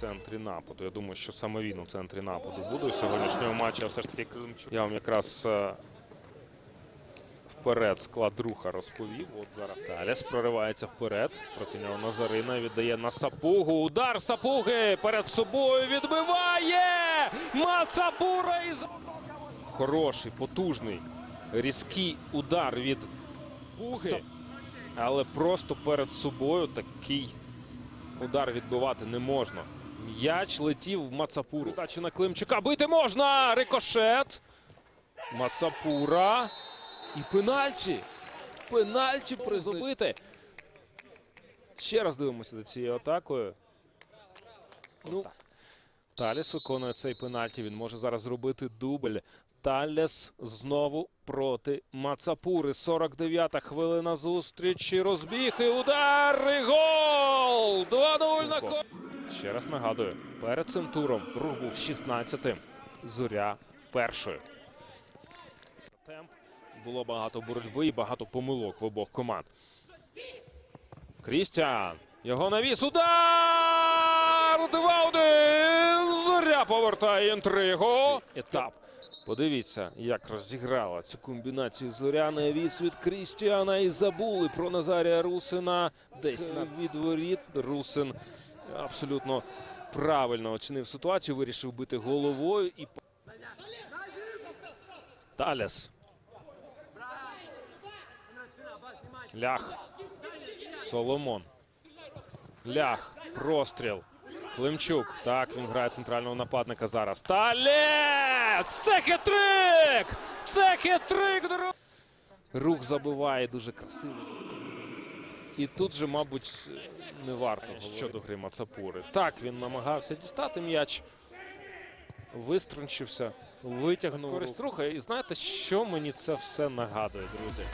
центрі нападу. Я думаю, що саме він у центрі нападу буде у сьогоднішнього матчу. Все ж таки Климчук. Я вам якраз е, вперед склад руха розповів. От зараз Таліс проривається вперед. Проти нього Назарина віддає на сапугу. Удар сапуги перед собою відбиває! Мацапура із хороший, потужний, різкий удар від Пуги. Але просто перед собою такий удар відбивати не можна. М'яч летів в Мацапуру. Передача на Климчука. Бити можна! Рикошет. Мацапура. І пенальті. Пенальті призобити. Ще раз дивимося за цією атакою. Ну, Таліс виконує цей пенальті. Він може зараз зробити дубль. Таліс знову проти Мацапури. 49-та хвилина зустрічі. Розбіг і удар. І гол! 2-0 на ко... Ще раз нагадую, перед цим туром рух був 16-тим. Зоря першою. Темп. Було багато боротьби і багато помилок в обох команд. Крістіан. Його навіс. Удар! 2-1. Зоря повертає інтригу. Етап. Подивіться, як розіграла цю комбінацію зоря. Навіс від Крістіана і забули про Назарія Русина. Десь на відворіт. Русин абсолютно правильно оцінив ситуацію. Вирішив бити головою і Таляс. Лях. Соломон. Лях. Простріл. Климчук. Так, він грає центрального нападника зараз. Талець! Це хитрик! Це хитрик! Рух забиває дуже красиво. І тут же, мабуть, не варто щодо гри Мацапури. Так, він намагався дістати м'яч, виструнчився, витягнув користь руха. І знаєте, що мені це все нагадує, друзі?